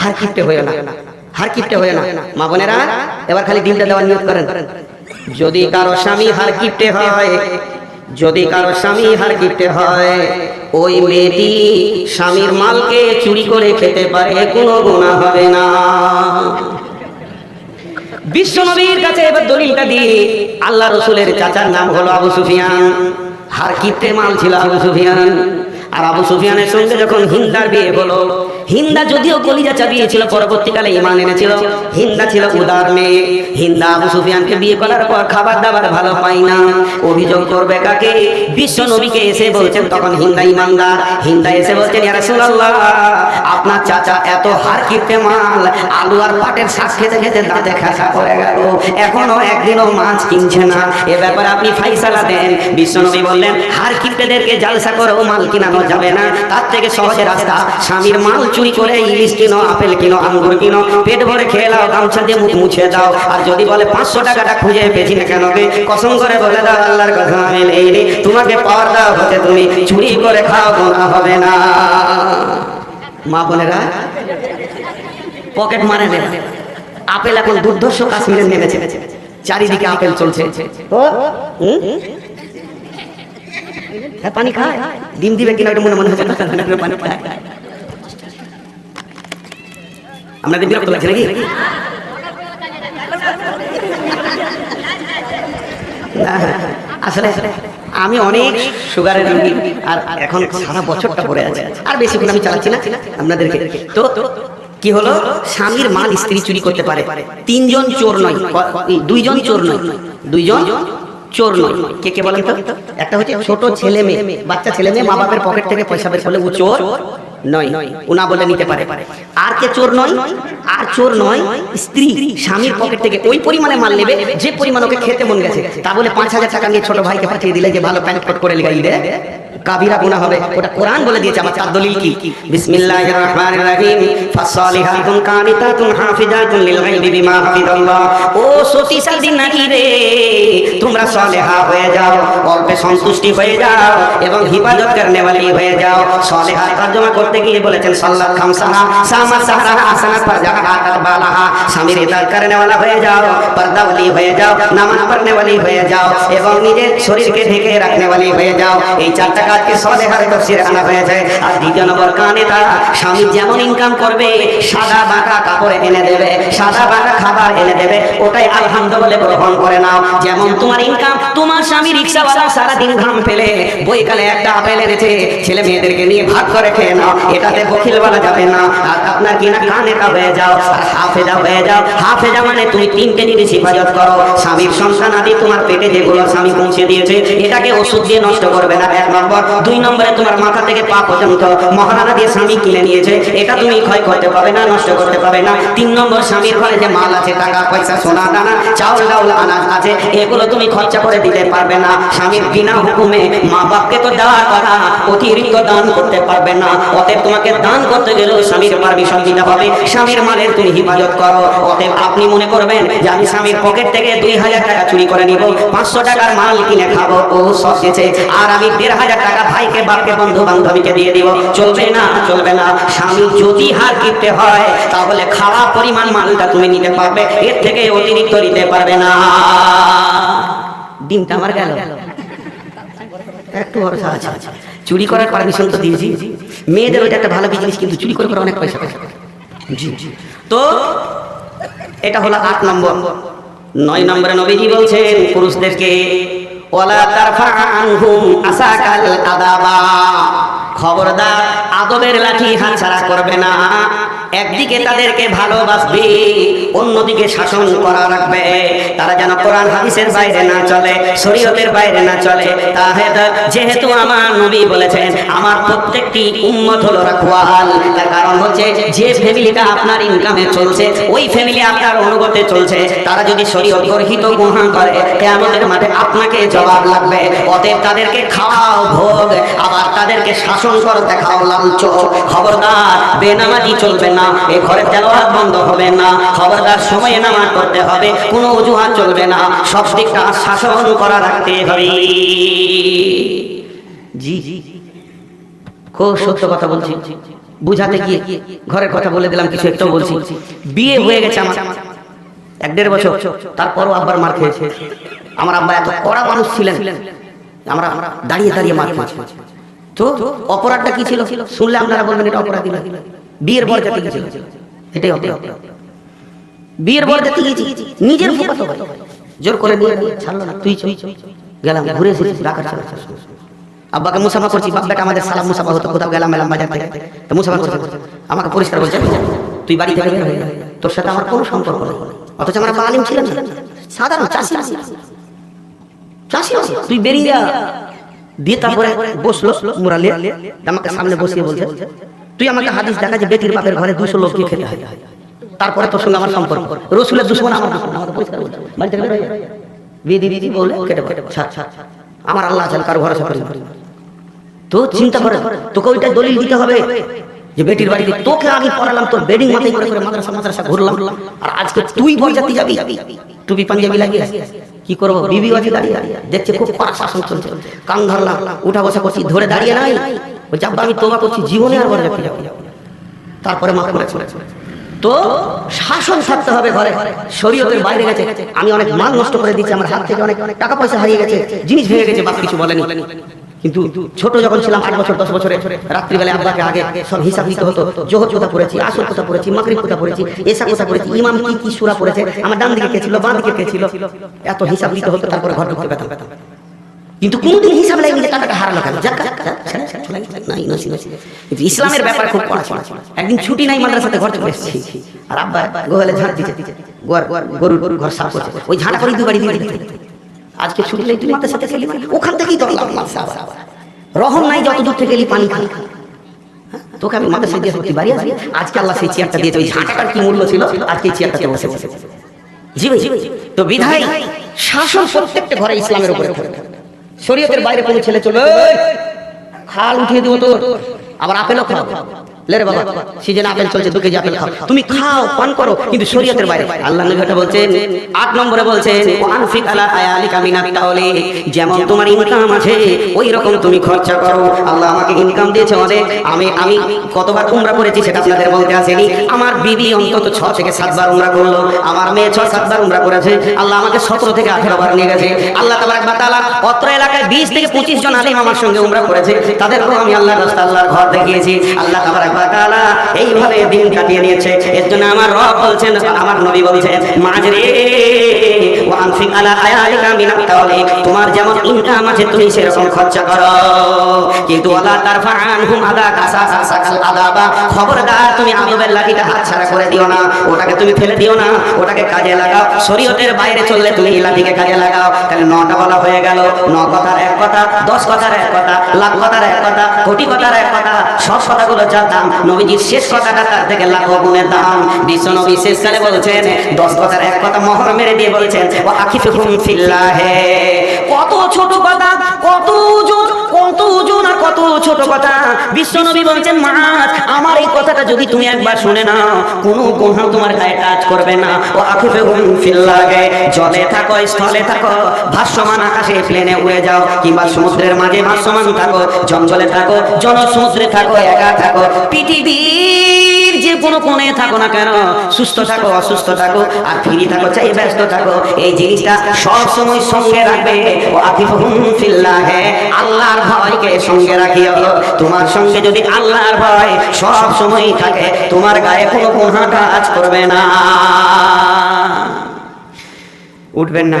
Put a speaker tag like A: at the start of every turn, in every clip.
A: হার কিপটে হয়ে না। হার কিপটে হয়ে না। মা বোনেরা, এবার খালি ডিমটা দেওয়ার নিয়ত করেন। যদি কারও স্বামী হার কিপটে হয়, যদি কারও স্বামী হার কিপটে হয়, ওই মেয়েটি স্বামীর মালকে চুরি করে খেতে পারে, কোনো গুণা হবে না। বিশ্ব নবীর কাছে এবার দলিলটা দিয়ে আল্লাহ রসুলের চাচার নাম হলো আবু সুফিয়ান। হার কিপ্টে মাল ছিল আবু সুফিয়ান। আর আবু সুফিয়ানের সঙ্গে যখন হিন্দার বিয়ে হলো হিন্দা যদিও কলিজা চাপিয়েছিল পরবর্তীকালে ইমান এনেছিল। হিন্দা ছিল উদার মেয়ে। হিন্দা আবু সুফিয়ানকে বিয়ে করার পর খাবার দাবার ভালো পাই না। অভিযোগ করবে কাকে? বিশ্ব নবীকে এসে বলছেন, তখন হিন্দা ইমানদার। হিন্দা এসে বলছেন আপনার চাচা এত হার কিপটে মাল, আলু আর পাটের শাক খেতে খেতে দাঁতে খাসা পড়ে গেল। এখনও একদিনও মাছ কিনছে না। এ ব্যাপারে আপনি ফাইসালা দেন। বিশ্বনবী বললেন হার কিপটেদেরকে জালসা করে ও মাল কিনানো যাবে না। তার থেকে সহজে রাস্তা। স্বামীর মাল চুরি করে ইলিশ কিনো আপেল কিনো আঙ্গুর কিনো পেট ভরে খেয়ে নাও গামছা দিয়ে মুখ মুছে দাও। আর যদি বলে পাঁচশো টাকাটা খুঁজে পেয়েছি না কেন রে? কসম করে বলে দাও আল্লাহর কথা আমি নেই রে। তোমাকে পাওয়ার দাও হতে তুমি চুরি করে খাও গোনা হবে না। মা বোনেরা পকেট মারে নেবে আপেল এখন দুর্ধর্ষ কাশ্মীরে নেমেছে। চারিদিকে আপেল চলছে? হ্যাঁ পানি খায়। ডিম দিবে কিনা ওটা মনে মনে হচ্ছে না, পানি খায়। আপনাদের বিরক্ত লাগছে নাকি? আসলে আমি অনেক সুগারের রোগী আর এখন সারা বছরটা পড়ে আছে। আর বেশিক্ষণ আমি চালাচ্ছি না আপনাদেরকে। তো কি হলো? স্বামীর মাল স্ত্রী চুরি করতে পারে। তিনজন চোর নয়। দুইজন চোর নয়। দুইজন চোর নয়। কে কে বলেন তো? একটা হচ্ছে ছোট ছেলে মেয়ে, বাচ্চা ছেলে মেয়ে মা বাপের পকেট থেকে পয়সা বের করলে ও চোর। নয়। উনা বলে নিতে পারে। আর কে চোর নয়? আর চোর নয় স্বামীর পকেট থেকে ওই পরিমাণে মাল নেবে, যে পরিমাণ ওকে খেতে মন গেছে। তা বলে পাঁচ হাজার টাকা নিয়ে ছোট ভাইকে পাঠিয়ে দিলে যে ভালো প্যান্ট করে লেগে দে কাবিরা গুনাহ হবে ওটা কোরআন বলে দিয়েছে আমার তার দলিল কি বিসমিল্লাহির রহমানির রহিম ফাসালিহাতুন কানিতাতুন হাফিজাতুন লিল গায়বি বিমা হাফিজাল্লাহ ও সতীশালী নারী রে তোমরা সালেহা হয়ে যাও অল্পে সন্তুষ্টি হয়ে যাও এবং হিফাজত করনে वाली হয়ে যাও সালেহা তরজমা করতে গিয়ে বলেছেন সাল্লাত খামসাহা সামা সাহরা হাসানাত ফাজাহাত বালাহা স্বামীর ইতাত করনে वाला হয়ে যাও পর্দা वाली হয়ে যাও নামাজ পড়নে वाली হয়ে যাও এবং নিজের শরীরকে ঢেকে রাখনে वाली হয়ে যাও এই চারটা আনা হয়েছে। আর দ্বিতীয় নম্বর স্বামী যেমন ইনকাম করবে, সাদা বাঁকা কাপড় এনে দেবে, সাদা বাঁকা খাবার এনে দেবে, ওটাই আলহামদ বলে গ্রহণ করে নাও। যেমন তোমার ইনকাম তোমার স্বামী রিক্সাওয়ালা সারাদিন ঘাম ফেলে বইকালে একটা আপেল এনেছে, ছেলে মেয়েদেরকে নিয়ে ভাগ করে খেয়ে নাও, এটাতে বকিল বলা যাবে না। আর আপনার কিনা কানেটা হয়ে যাও, আর হাফেজা হয়ে যাও। হাফেজা মানে তুমি তিনটে জিনিস হেফাজত করো। স্বামীর সংসার আদি তোমার পেটে যেগুলো স্বামী পৌঁছে দিয়েছে, এটাকে ওষুধ দিয়ে নষ্ট করবে না। এক নম্বর, দুই নম্বরে তোমার মাথা থেকে পা পর্যন্ত মহারানা দিয়ে স্বামী কিনে নিয়েছে। এটা তুমি ক্ষয় করতে পারবে না, নষ্ট করতে পারবে না। তিন নম্বর, স্বামীর ঘরে যে মাল আছে, টাকা, পয়সা, সোনা, দানা, চাউল, ডাউল, আনাজ আছে, এগুলো তুমি খরচা করে দিতে পারবে না। স্বামীর বিনা হুকুমে মা বাপকে তো দেওয়ার কথা অতিরিক্ত দান করতে পারবে না। অতএব তোমাকে দান করতে গেলেও স্বামীর পারমিশন দিতে হবে স্বামীর মালের তুমি হিফাজত করো। অতএব আপনি মনে করবেন যে আমি স্বামীর পকেট থেকে দুই হাজার টাকা চুরি করে নিব, পাঁচশো টাকার মাল কিনে খাব। ও সব গেছে আর আমি দেড় হাজার টাকা ভাইকে, বাপকে বন্ধু বান্ধবীকে দিয়ে দিব। চলবে না চলবে না। স্বামী যদি হার কিনতে হয়, তাহলে খাওয়া পরিমাণ মালটা তুমি নিতে পারবে। এর থেকে অতিরিক্ত নিতে পারবে না। ডিমটা আমার গেল। একটু ভরসা আছে। চুরি করার পারমিশন তো দিয়েছি। মেয়েদের ওইটা একটা ভালো বিজনেস কিন্তু চুরি করে অনেক পয়সা পয়সা জি তো এটা হলো আট নম্বর। নয় নম্বরে নবীজি বলছেন, পুরুষদেরকে খবরদার আদবের লাঠি হাত ছাড়া করবে না। একদিকে তাদেরকে ভালোবাসবে অন্যদিকে শাসন করা রাখবে। তারা যেন কোরআন, হাদিসের বাইরে না চলে, শরীয়তের বাইরে না চলে। তাহলে যেহেতু আমার নবী বলেছেন, আমার প্রত্যেকটি উম্মত হলো রাখওয়াল। তার কারণ হচ্ছে, যে ফ্যামিলিটা আপনার ইনকামে চলছে, ওই ফ্যামিলি আপনার অনুগতে চলছে। তারা যদি শরীয়ত গর্হিত গুহা করে, কেয়ামতের মাঠে আপনাকে জবাব লাগবে। অতএব তাদেরকে খাওয়াও ভোগ, আবার তাদেরকে শাসন করো, দেখাও লাঞ্চ খবরদার, বেনামাজি চলবে না, এ ঘরে তেলাওয়াত বন্ধ হবে না। খবরদার সময়ে নামাজ পড়তে হবে, কোনো অজুহাত চলবে না। সব দিকটা শাসন করা রাখতে হবে। জি। জি খুব সত্য কথা বলছি। বুঝাতে গিয়ে ঘরের কথা বলে দিলাম, কিছু একটাও বলছি। বিয়ে হয়ে গেছে আমার। এক দেড় বছর। তারপরও আব্বার মার খেয়েছে। আমার আব্বা এত কড়া মানুষ ছিলেন। আমরা দাঁড়িয়ে দাঁড়িয়ে মার খেয়েছি। তো অপরাধটা কি ছিল? শুনলে আপনারা বলবেন, এটা অপরাধী বিয়ের ছিল এটাই অপরাধ। বিয়ের বর জাতি গেছি নিজের ফুফাতো ভাই। জোর করে নিয়ে ছাড়লো না তুই চল। গেলাম ঘুরে ছাড়া আব্বাকে মুসাফা করছি আমাদের সালাম মুসাফা হতো কোথাও গেলাম এলাম বাজার থেকে। তো মুসাফা করছে আমাকে পরিষ্কার বলছে তুই বাড়ি থেকে বের হয়ে তোর সাথে আমার কোনো সম্পর্ক নেই। অথচ আমরা বালিম ছিলাম না। সাধারণ চাষি চাষি তুই বেরিয়ে যা। দিয়ে তারপরে বসল মুরালে। আমাকে সামনে বসিয়ে বলছে তুই আমাকে হাদিস দেখা যে বেটির বাপের ঘরে দুশো লোককে খেতে হয়। তারপরে তোর সঙ্গে আমার সম্পর্ক। রসুলের দুশ্মন আমার বলে পড়ে। আমার আল্লাহ আছেন, কারও ভরসা করি তো চিন্তা করে, তোকে ওইটা দলিল দিতে হবে যে বেটির বাড়িতে তোকে আমি পড়ালাম, তোর বেডিং মাথায় করে করে মাদ্রাসা মাদ্রাসা ঘুরলাম। আর আজকে তুই বরযাত্রী যাবি? টুপি, পাঞ্জাবি লাগিয়ে কি করব? বিবি আছে দাঁড়িয়ে দেখছে খুব পাক শাসন চলছে। কান ধরলাম, উঠা বসা করছি, ধরে দাঁড়িয়ে নাই। বলছে, আব্বা, আমি তোবা করছি, জীবনে আর যাবি তারপরে মা করে তো শাসন থাকতে হবে ঘরে। শরীয়তের বাইরে গেছে। আমি অনেক মাল নষ্ট করে দিচ্ছি, আমার হাত থেকে অনেক টাকা পয়সা হারিয়ে গেছে, জিনিস ভেঙে গেছে, বাপ কিছু বলেনি। কিন্তু ছোট যখন ছিলাম, আট বছর, দশ বছরে রাত্রিবেলা আব্বাকে আগে সব হিসাব দিতে হতো। জোহর কোথা পড়েছি, আসর কোথা পড়েছি মাকরিব কোথা পড়েছি এসা কোথা পড়েছি, ইমাম কি কি সুরা পড়েছে, আমার ডান দিকে কে ছিল, বাঁ দিকে কে ছিল, এত হিসাব দিতে হতো, তারপরে ঘর ঢুকতে পেতাম। কিন্তু কোনদিন হিসাব লাগবে যে টাকাটা হারালো কেন। কিন্তু ইসলামের ব্যাপার খুব। একদিন ছুটি নাই, মাদ্রাসাতে ঘর চলে এসেছি। আর আব্বা গোয়ালে ঝাঁট গোয়ার গরুর গরুর ঘর সাফ করছে। ওই ঝাঁটা করে দুবারই দিয়ে দিতে আজকে ছুটি নেই, তুই মাদ্রাসাতে মানে ওখান থেকেই। রহম নাই, যত দূর থেকে গেলি পানি খালি? তোকে আমি মাদ্রাসা দিয়ে সত্যি বাড়ি আসবি। আজকে আল্লাহ সেই চেয়ারটা দিয়েছে। ওই ঝাঁটাটার কি মূল্য ছিল? আজকে এই চেয়ারটাতে বসে বসে। জি ভাই, তো বিধায় শাসন প্রত্যেকটা ঘরে ইসলামের উপরে থাকে। শরীয়তের বাইরে কোনো ছেলে চলে "এই, খাল উঠিয়ে দেবো তোর। আবার আপেলও খাও যেমন তোমার ইনকাম আছে, ওই রকম তুমি খরচা করো। আল্লাহ আমাকে ইনকাম দিয়েছে অনেক। আমি আমি কতবার উমরা করেছি সেটা আপনাদের বলতে আসেনি। আমার বিবি অন্তত ছ থেকে সাতবার উমরা করল। আমার মেয়ে ছ সাতবার উমরা করেছে। আল্লাহ আমাকে সতেরো থেকে আঠেরো বার নিয়ে গেছে। আল্লাহ তাবার তাআলা অত্র এলাকায় বিশ থেকে পঁচিশ জন আলিম আমার সঙ্গে উমরা করেছে। তাদেরকেও আমি আল্লাহ রাস্তা আল্লাহর ঘর দেখিয়েছি। আল্লাহ তাবার এইভাবে দিন কাটিয়ে নিয়েছে। এর জন্য আমার রব বলছেন আমার নবী বলছেন মাজরে ওয়ানফিক আলা আয়ালিকা মিনাত তাওলি তোমার যেমন ইনকাম আছে, তুমি সেরকম খরচা করো। কিন্তু আল্লাহ তারফা আনহুম আদা কাসা সাকাল আদাবা খবরদার, তুমি আদবের লাঠিটা হাত ছাড়া করে দিও না। ওটাকে তুমি ফেলে দিও না। ওটাকে কাজে লাগাও। শরীয়তের বাইরে চললে তুমি লাঠিকে কাজে লাগাও। তাহলে নটা বলা হয়ে গেল। ন কথার এক কথা, দশ কথার এক কথা, লাখ কথার এক কথা, কোটি কথার এক কথা, সব কথাগুলো যার দাম। নবীজির শেষ কথাটা তার থেকে লাখ গুণের দাম। বিশ্ব নবী শেষকালে বলছেন, দশ কথার এক কথা মহর মেরে দিয়ে বলছেন কত ছোট কথা, কত কত কত ছোট কথা। বলছেন আমার এই কথাটা যদি তুমি একবার শুনে কোনো তোমার গায়ে টাচ করবে না। ও আখিফুহুম জলে থাকো, স্থলে থাকো, ভাসমান আকাশে প্লেনে উড়ে যাও। কিংবা সমুদ্রের মাঝে ভাসমান থাকো জঙ্গলে থাকো জন সমুদ্রে থাকো, একা থাকো। পৃথিবীর যে কোনো কোণে থাকো না কেন? সুস্থ থাকো, অসুস্থ থাকো, আর ফিরি থাকো, চাই ব্যস্ত থাকো। এই জিনিসটা সব সময় সঙ্গে রাখবে। ও আতিফহুম ফিল্লাহে, আল্লাহর ভয়কে সঙ্গে রাখিও। তোমার সঙ্গে যদি আল্লাহর ভয় সব সময় থাকে, তোমার গায়ে কোনো কোনা কাজ করবে না। উঠবেন না।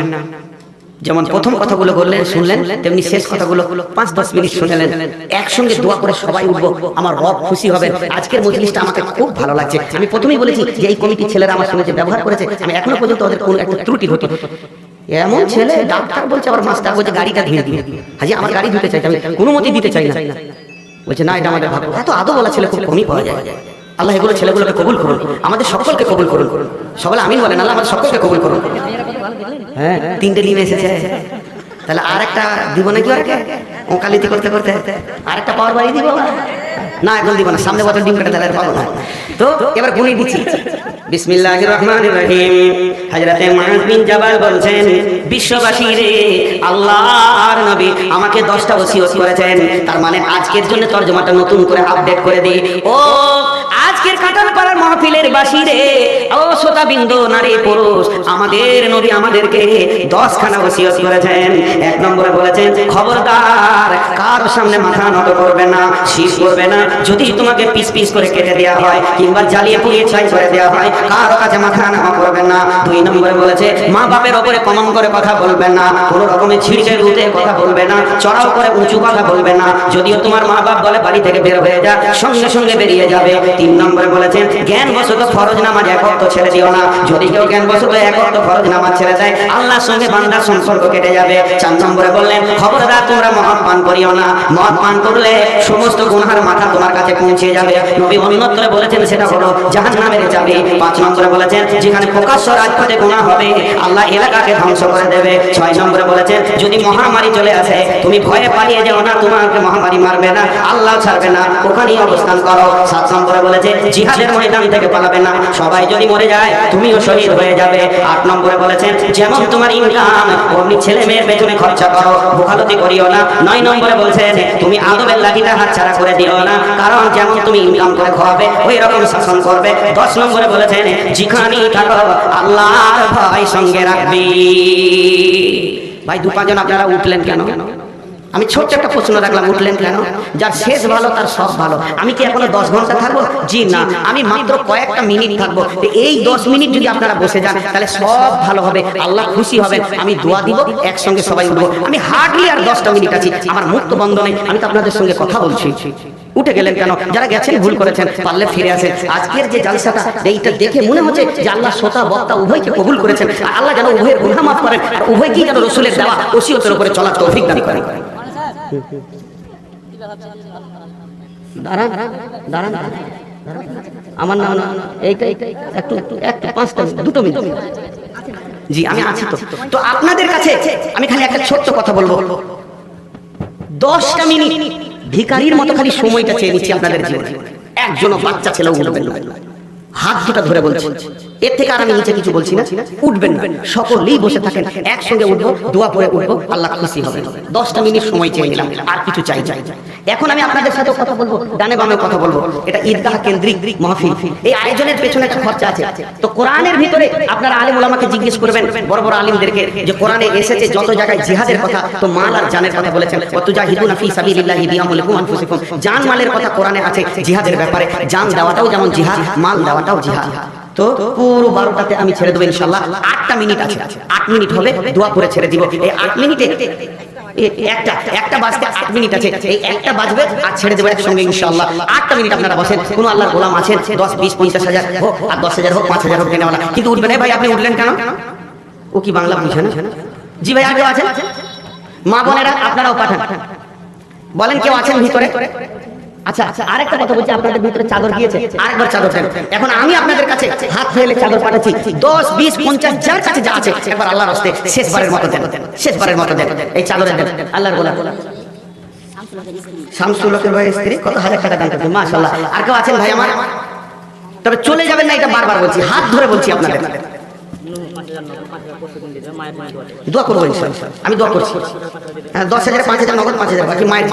A: যেমন প্রথম কথাগুলো বললেন শুনলেন তেমনি শেষ কথাগুলো পাঁচ দশ মিনিট শুনলেন। একসঙ্গে দোয়া করে সবাই উঠবো। আমার রব খুশি হবে। আজকের মজলিসটা আমাকে খুব ভালো লাগছে। আমি প্রথমেই বলেছি যে এই কমিটির ছেলেরা আমার সঙ্গে যে ব্যবহার করেছে আমি এখনও পর্যন্ত ওদের কোনো একটা ত্রুটি ঘটি এমন ছেলে ডাক্তার বলছে আবার মাস্টার বলছে গাড়িটা ধীরে দিয়ে হাজি আমার গাড়ি দিতে চাই আমি কোনো মতেই দিতে চাই না। বলছে না এটা আমাদের ভাগ্য। এত আদৌ বলা ছেলে খুব কমই পাওয়া যায়। আল্লাহ এগুলো ছেলেগুলোকে কবুল করুন। আমাদের সকলকে কবুল করুন। সকলে আমিন বলেন, আল্লাহ আমাদের সকলকে কবুল করুন। হ্যাঁ তিনটে লিম এসেছে। তাহলে আর একটা দিব নাকি ওরকে ওকালিতি করতে করতে। আর একটা পাওয়ার বাড়ি দিব না, এখন দিব না। সামনে বছর ডিম কেটে দিলে পাবো না। তো, এবার গুনে দিচ্ছি। বিসমিল্লাহির রহমানির রহিম। হযরতে মুআজ বিন জাবাল বলছেন, বিশ্ববাসী রে, আল্লাহর নবী আমাকে 10টা ওসিয়ত করেছেন। তার মানে আজকের জন্য তরজমাটা নতুন করে আপডেট করে দিই। ও आज क्रिकेटन पर মাহফিলের বাসী রে ও শ্রোতা বিন্দু নারী, পুরুষ, আমাদের নবী আমাদেরকে 10 খানা ওসিয়ত করেছেন। এক নম্বরে বলেছেন, খবরদার, কার সামনে মাথা নত করবে না শীষ করবে না। যদি তোমাকে পিস পিস করে কেটে দেওয়া হয়, কিংবা জ্বালিয়ে পুড়িয়ে ছাই করে দেওয়া হয়, কার কাছে মাথা নামা করবেন না। দুই নম্বরে বলেছে মা বাপের ওপরে কমন করে কথা বলবে না, কোনো রকমের ছিড়কে রুতে কথা বলবে না, চড়াও করে উঁচু কথা বলবে না। যদিও তোমার মা বাপ বলে বাড়ি থেকে বের হয়ে যা, সঙ্গে সঙ্গে বেরিয়ে যাবে। তিন নম্বরে বলেছেন জ্ঞান বশত ফরজ নামাজ একত্র ছেড়ে দিও না। যদি কেউ জ্ঞান বশত একত্র ফরজ নামাজ ছেড়ে দেয়, আল্লাহর সঙ্গে বান্দার সম্পর্ক কেটে যাবে। চার নম্বরে বললেন, খবরদার, তোমরা মদ পান করিও না। মদ পান করলে সমস্ত গুনহার মাথা তোমার কাছে পৌঁছে যাবে। নবী অন্যত্রে বলেছেন, সেটা হলো জাহান নামের যাবে পাঁচ নম্বরে বলেছেন, যেখানে প্রকাশ্য রাজপথে গুণা হবে, আল্লাহ এলাকাকে ধ্বংস করে দেবে। ছয় নম্বরে বলেছেন, যদি মহামারী চলে আসে, তুমি ভয়ে পালিয়ে যাও না, তোমাকে মহামারী মারবে না, আল্লাহ ছাড়বে না। ওখানেই অবস্থান করো। সাত নম্বরে বলেছে, জিহাদের ময়দান থেকে পালাবে না। সবাই যদি মরে যায়, তুমিও শহীদ হয়ে যাবে। আট নম্বরে বলেছেন, যেমন তোমার ইনকাম অমনি ছেলে মেয়ের পেছনে খরচা করো বোকালতি করিও না। নয় নম্বরে বলছেন, তুমি আদবের লাঠিটা হাত ছাড়া করে দিও না, কারণ যেমন তুমি ইনকাম করে খাওয়াবে ওই রকম শাসন করবে। দশ নম্বরে বলেছেন যেখানেই থাকো, আল্লাহর ভয় সঙ্গে রাখবি। ভাই দু পাঁচজন আপনারা উঠলেন কেন কেন? আমি ছোট্ট একটা প্রশ্ন রাখলাম, উঠলেন কেন? যার শেষ ভালো, তার সব ভালো। আমি কি এখনও দশ ঘণ্টা থাকব? জি, না। আমি মাত্র কয়েকটা মিনিট থাকব। এই দশ মিনিট যদি আপনারা বসে যান, তাহলে সব ভালো হবে। আল্লাহ খুশি হবেন। আমি দোয়া দিব, একসঙ্গে সবাই উঠবো। আমি হার্ডলি আর দশটা মিনিট আছি। আমার মুক্ত বন্ধ নেই। আমি তো আপনাদের সঙ্গে কথা বলছি। উঠে গেলেন কেন? যারা গেছেন, ভুল করেছেন, পারলে ফিরে আসেন। আজকের যে জালসাটা, এইটা দেখে মনে হচ্ছে যে আল্লাহ শ্রোতা, বক্তা উভয়কে কবুল করেছেন। আল্লাহ যেন উভয়ের গুণা মাফ করেন। উভয়কেই যেন রসুলের দেওয়া ওসিয়তের উপরে চলার তৌফিক দান করেন। দাঁড়ান আমার না এইটা একটু একটু, পাঁচটা দুটো জি, আমি আছি তো। আপনাদের কাছে আমি খালি একটা ছোট্ট কথা বলব। দশটা মিনিট মতো খালি সময়টা চেয়ে নিচ্ছি আপনাদের বাচ্চা ছেলে উঠবেন না। হাত দুটা ধরে বলছি। এর থেকে আর আমি নিচে কিছু বলছি না। উঠবেন না। সকলেই বসে থাকেন, একসঙ্গে উঠবো, দোয়া পরে উঠবো, আল্লাহ খুশি হবে দশটা মিনিট সময় চেয়ে নিলাম, আর কিছু চাই চাই এখন আমি আপনাদের সাথে কথা বলব, ডানে বামে কথা বলব। এটা ঈদগাহ কেন্দ্রিক মাহফিল। এই আয়োজনের পেছনে একটা খরচা আছে। তো কোরআনের ভিতরে আপনারা আলিম ওলামাকে জিজ্ঞেস করবেন, বড় বড় আলিমদেরকে, যে কোরআনে এসেছে যত জায়গায় জিহাদের কথা, তো মাল আর জানের কথা বলেছেন। কত জাহিদুনা ফি সাবিলিল্লাহি বিআমলিকুম আনফুসিকুম। জান মালের কথা কোরআনে আছে জিহাদের ব্যাপারে। জান দেওয়াটাও যেমন জিহাদ, মাল দেওয়াটাও জিহাদ। তো পুরো বারোটাতে আমি ছেড়ে দেবো ইনশাল্লাহ আটটা মিনিট আছে। আট মিনিট হবে দোয়া করে ছেড়ে দিব। এই আট মিনিটে কোন ও কি বাংলা জি মা আপনারাও পাঠান। বলেন কেউ আছেন ভিতরে? আচ্ছা আচ্ছা ভিতরে চাদর চাদর এখন আমি আপনাদের কাছে হাত ফেলে চাদর কত হাজার তবে চলে যাবেন না, এটা বারবার বলছি। হাত ধরে বলছি আপনাদের। আমি দোয়া করছি। হ্যাঁ দশ হাজার, পাঁচ হাজার, নগদ পাঁচ হাজার, বাকি মায়ের।